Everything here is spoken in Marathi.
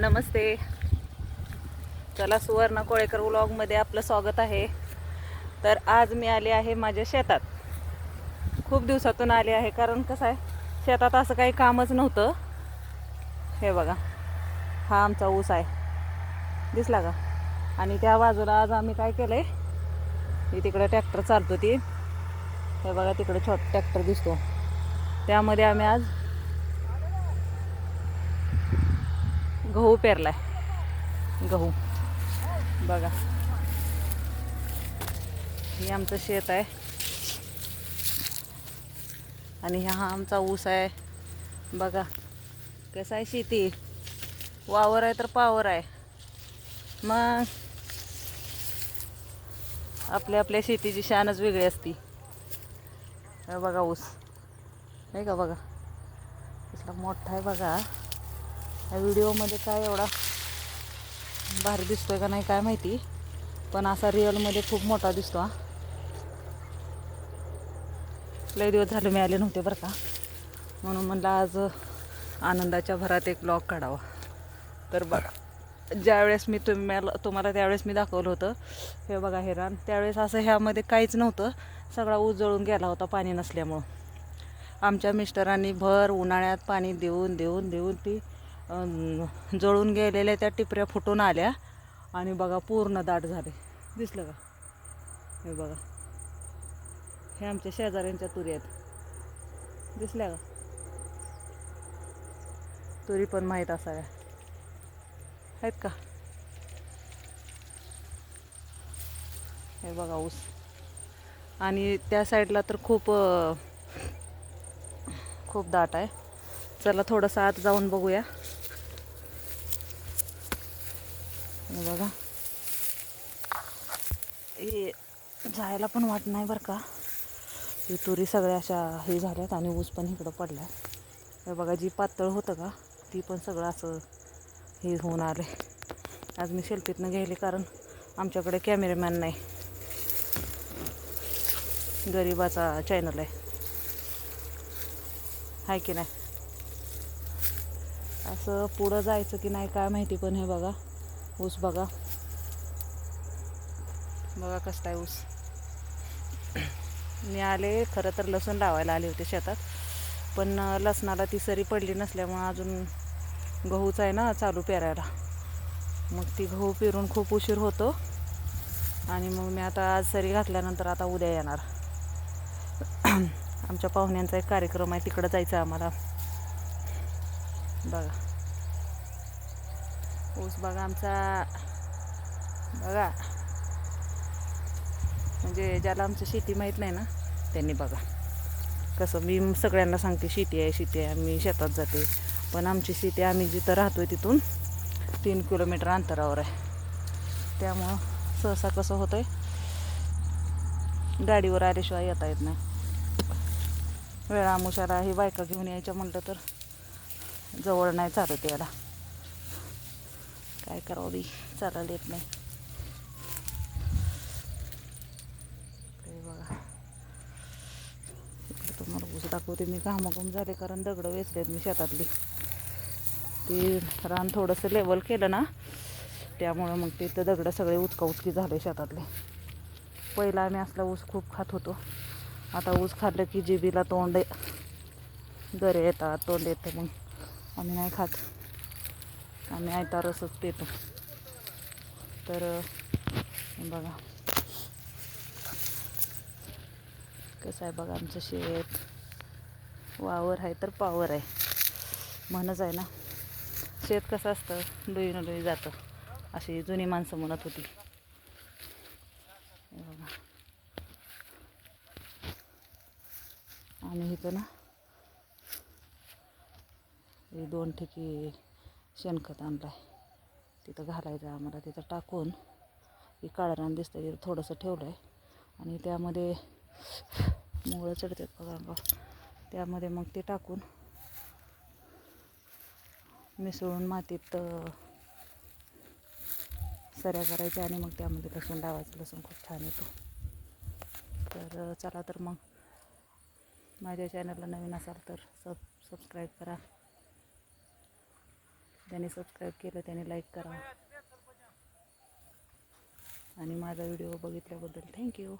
नमस्ते. चला सुवर्ण कोळेकर व्लॉगमध्ये आपलं स्वागत आहे. तर आज मी आले आहे माझ्या शेतात. खूप दिवसातून आले आहे कारण कसं आहे शेतात असं काही कामच नव्हतं. हे बघा हा आमचा ऊस आहे. दिसला का? आणि त्या बाजूला आज आम्ही काय केलं आहे तिकडं ट्रॅक्टर चालतो ती. हे बघा तिकडं छोट ट्रॅक्टर दिसतो. त्यामध्ये आम्ही आज गहू पेरलाय. गहू. बघा. हे आमचं शेत आहे. आणि हा आमचा ऊस आहे. बघा. कसं आहे शेती? वावर आहे तर पावर आहे. मग आपल्या आपल्या शेतीची शानच वेगळी असती. बघा ऊस. नाही का बघा? कसला मोठा आहे बघा. या व्हिडिओमध्ये काय एवढा भारी दिसतो आहे का नाही काय माहिती. पण असा रिअलमध्ये खूप मोठा दिसतो हा. लय दिवस झाले मी आले नव्हते बरं का. म्हणून म्हणलं आज आनंदाच्या भरात एक ब्लॉग काढावा. तर बघा ज्यावेळेस मी तुम्हाला तुम्हाला त्यावेळेस मी दाखवलं होतं. हे बघा हे रान त्यावेळेस असं ह्यामध्ये काहीच नव्हतं. सगळा ऊस जळून गेला होता पाणी नसल्यामुळं. आमच्या मिस्टरांनी भर उन्हाळ्यात पाणी देऊन देऊन देऊन ती जळून गेलेल्या त्या टिपऱ्या फुटून आल्या. आणि बघा पूर्ण दाट झाले. दिसलं का? हे बघा. हे आमच्या शेजाऱ्यांच्या तुरी आहेत. दिसल्या का? तुरी पण माहीत असाव्या. आहेत का? हे बघा ऊस. आणि त्या साईडला तर खूप खूप दाट आहे. चला थोडंसं आत जाऊन बघूया हे बघा. हे जायला पण वाट नाही बरं का. ही तुरी सगळ्या अशा हे झाल्यात आणि ऊस पण इकडं पडला हे बघा जी पातळ होतं का ती पण सगळं असं हे होऊन आले आज मी सेल्फीतनं घ्यायले कारण आमच्याकडे कॅमेरामॅन नाही. गरिबाचा चॅनल आहे. आहे की नाही? असं पुढं जायचं की नाही काय माहिती पण हे बघा. ऊस बघा. बघा कसं आहे ऊस. मी आले खरं तर लसूण लावायला आले होते शेतात. पण लसणाला ती सरी पडली नसल्यामुळं अजून गहूच आहे ना चालू पेरायला. मग ती गहू पेरून खूप उशीर होतो. आणि मग मी आता आज सरी घातल्यानंतर आता उद्या येणार. आमच्या पाहुण्यांचा एक कार्यक्रम आहे तिकडं जायचं आम्हाला. बघा. ऊस बघा आमचा. बघा. म्हणजे ज्याला आमचं शेती माहीत नाही ना त्यांनी बघा. कसं मी सगळ्यांना सांगते शेती आहे शेती आहे मी शेतात जाते. पण आमची शेती आम्ही जिथं राहतो आहे तिथून तीन किलोमीटर अंतरावर आहे. त्यामुळं सहसा कसं होतं आहे गाडीवर आल्याशिवाय येता येत नाही. वेळा मुशाला ही बायका घेऊन यायच्या म्हटलं तर जवळ नाही चालत याला काय करावं बी चालायला येत नाही. ते बघा. इकडे तुम्हाला ऊस दाखवते मी. घामाघूम झाले कारण दगडं वेचलेत मी शेतातली. ते रान थोडंसं लेवल केलं ना त्यामुळं मग तिथं दगडं सगळे उचका उचकी झाले शेतातले. पहिला आम्ही असला ऊस खूप खात होतो. आता ऊस खाल्लं की जिबीला तोंड गरे येतात तोंड येतं मग. आम्ही नाही खात. आम्ही आयता रसच पितो तर बघा. कसं आहे बघा आमचं शेत. वावर आहे तर पावर आहे. म्हणच आहे ना. शेत कसं असतं? लुई न लुई जातं. अशी जुनी माणसं म्हणत होती. बघा. आणि इथं ना हे दोन ठिकी शेणखत आणलं आहे तिथं घालायचं आम्हाला तिथं टाकून हे काळरान दिसतं तिथं थोडंसं ठेवलं आहे आणि त्यामध्ये मुळं चढतात बघा त्यामध्ये मग ते टाकून मिसळून मातीत सऱ्या करायच्या आणि मग त्यामध्ये लसूण लावायचं लसूण खूप छान येतो. तर चला तर मग माझ्या चॅनलला नवीन असाल तर सब सबस्क्राईब करा. ज्याने सबस्क्राईब केलं त्याने लाईक करा. आणि माझा व्हिडिओ बघितल्याबद्दल थँक्यू